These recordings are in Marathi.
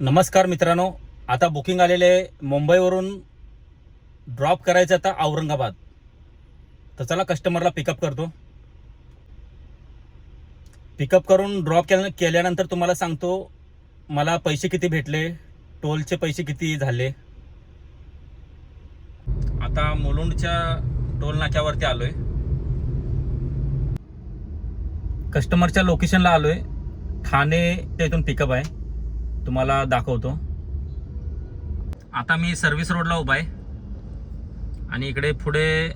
नमस्कार मित्रांनो. आता बुकिंग आलेले मुंबईवरून ड्रॉप करायचं आता औरंगाबाद. तर चला कस्टमरला पिकअप करतो. पिकअप करून ड्रॉप केल्या केल्यानंतर तुम्हाला सांगतो मला पैसे किती भेटले टोलचे पैसे किती झाले. आता मुलुंडच्या टोल नाक्यावरती आलोय. कस्टमरच्या लोकेशनला आलोय. ठाणे ते इथून पिकअप आहे. तुम्हाला दाखवतो. आता मी सर्व्हिस रोडला उभा आहे. आणि इकडे पुढे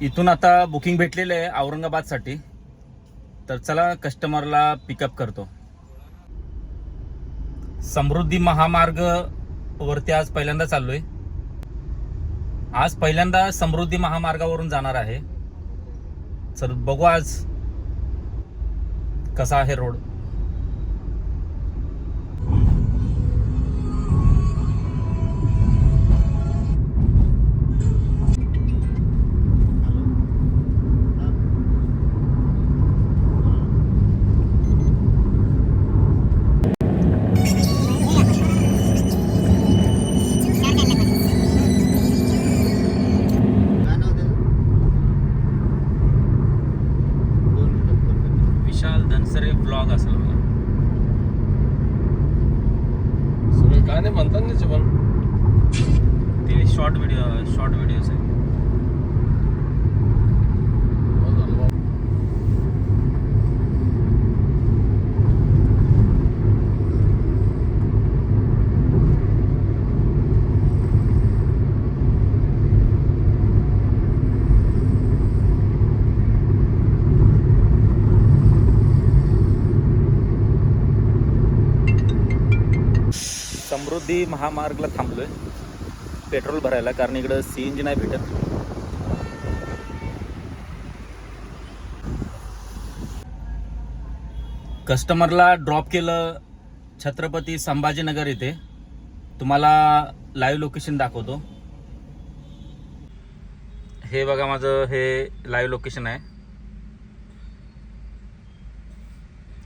इथून आता बुकिंग भेटलेलं आहे औरंगाबादसाठी. तर चला कस्टमरला पिकअप करतो. समृद्धी महामार्ग वरती आज पहिल्यांदा चाललोय. आज पहिल्यांदा समृद्धी महामार्गावरून जाणार आहे. चल बघू आज कसा आहे road short video short videos आहे समृद्धी महामार्गला थांबलोय. पेट्रोल भरायला कारण इकडं सी एन जी नाही भेटत. कस्टमरला ड्रॉप केलं छत्रपती संभाजीनगर इथे. तुम्हाला लाईव्ह लोकेशन दाखवतो. हे बघा माझं हे लाईव्ह लोकेशन आहे.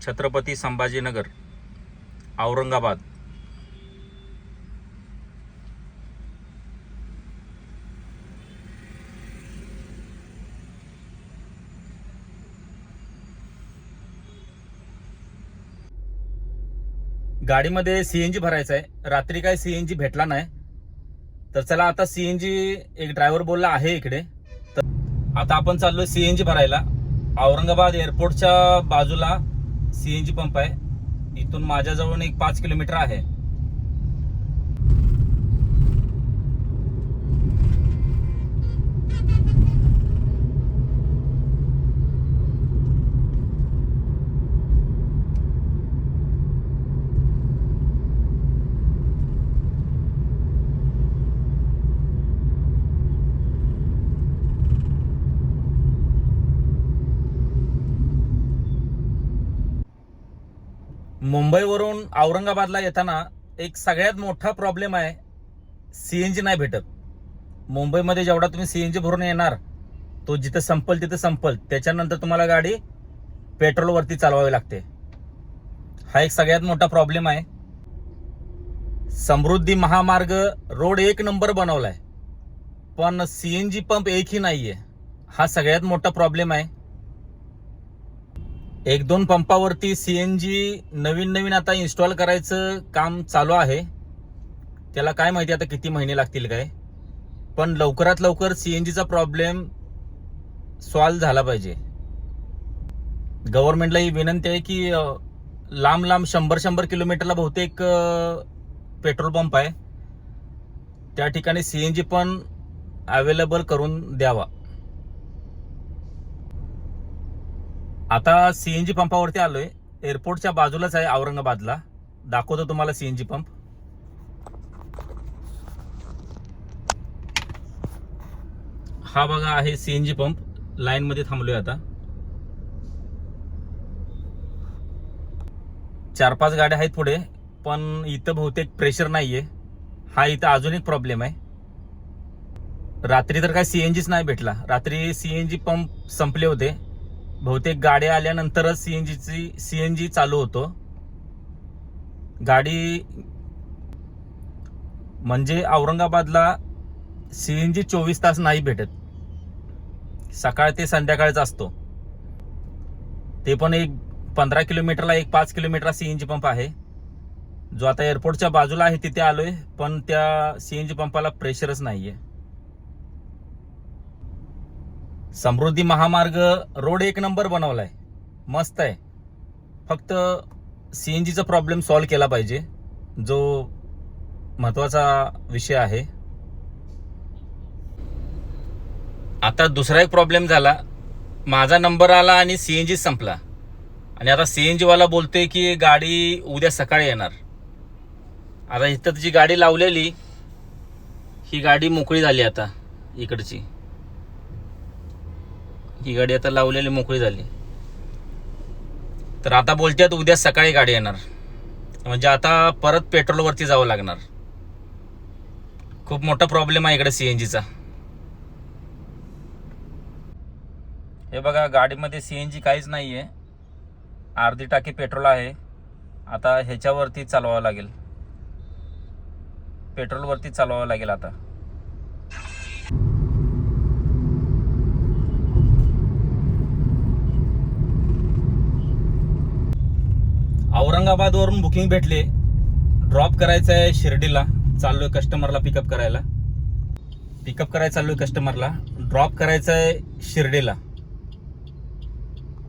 छत्रपती संभाजीनगर औरंगाबाद. गाडीमध्ये सी एन जी भरायचं आहे रात्री काय सी एन जी भेटला नाही. तर चला आता सी एन जी एक ड्रायव्हर बोलला आहे इकडे. तर आता आपण चाललो सी एन जी भरायला. औरंगाबाद एअरपोर्टच्या बाजूला सी एन जी पंप आहे. इथून माझ्याजवळून एक पाच किलोमीटर आहे. मुंबईवरून औरंगाबादला येताना एक सगळ्यात मोठा प्रॉब्लेम आहे सी एन जी नाही भेटत. मुंबईमध्ये जेवढा तुम्ही सी एन जी भरून येणार तो जिथं संपल तिथं संपल. त्याच्यानंतर तुम्हाला गाडी पेट्रोलवरती चालवावी लागते. हा एक सगळ्यात मोठा प्रॉब्लेम आहे. समृद्धी महामार्ग रोड एक नंबर बनवलाय. पण सी एन जी पंप एकही नाही आहे हा सगळ्यात मोठा प्रॉब्लेम आहे. एक दोन पंपावरती सी एन जी नवीन नवीन आता इन्स्टॉल करायचं काम चालू आहे. त्याला काय माहिती आता किती महिने लागतील काय. पण लवकरात लवकर सी एन जीचा प्रॉब्लेम सॉल्व झाला पाहिजे. गव्हर्नमेंटला ही विनंती आहे की लांब लांब शंभर शंभर किलोमीटरला बहुतेक पेट्रोल पंप आहे. त्या ठिकाणी सी एन जी पण अवेलेबल करून द्यावा. आता सीएनजी पंपावरती आलोय. एअरपोर्टच्या बाजूलाच आहे औरंगाबादला. दाखवतो तुम्हाला सीएनजी पंप. हा बघा आहे सीएनजी पंप. लाईन मध्ये थांबलोय आता. चार पाच गाड्या आहेत पुढे पण इथं बहुतेक प्रेशर नाहीये. हा इथं अजून एक प्रॉब्लेम आहे. रात्री तर काय सीएनजीच नाही भेटला. रात्री सीएनजी पंप संपले होते. बहुतेक गाड्या आल्यानंतरच सीएनजीची सीएनजी चालू होतो. गाडी म्हणजे औरंगाबादला सीएनजी चोवीस तास नाही भेटत. सकाळ ते संध्याकाळचा असतो. ते पण एक पंधरा किलोमीटरला एक पाच किलोमीटरला सीएनजी पंप आहे. जो आता एअरपोर्टच्या बाजूला आहे तिथे आलोय पण त्या सीएनजी पंपाला प्रेशरच नाहीये. समृद्धी महामार्ग रोड एक नंबर बनवलाय. मस्त आहे. फक्त सीएनजीचा प्रॉब्लेम सॉल्व्ह केला पाहिजे. जो महत्त्वाचा विषय आहे. आता दुसरा एक प्रॉब्लेम झाला. माझा नंबर आला आणि सीएनजी संपला. आणि आता सीएनजी वाला बोलतोय की गाडी उद्या सकाळी येणार. आता इथं जी गाडी लावलेली ही गाडी मोकळी झाली आता इकडची. ही गाडी आता लावलेली मोकळी झाली. तर आता बोलतात उद्या सकाळी गाडी येणार. म्हणजे आता परत पेट्रोलवरती जावं लागणार. खूप मोठा प्रॉब्लेम आहे इकडे जीचा हे बघा गाडीमध्ये सी एन जी काहीच नाही आहे अर्धी टाकी पेट्रोल आहे. आता ह्याच्यावरती चालवावं लागेल. पेट्रोलवरती चालवावं लागेल आता. औरंगाबादवरून बुकिंग भेटले. ड्रॉप करायचं आहे शिर्डीला. चाललोय कस्टमरला पिकअप करायला. पिकअप करायला चाललोय कस्टमरला ड्रॉप करायचं आहे शिर्डीला.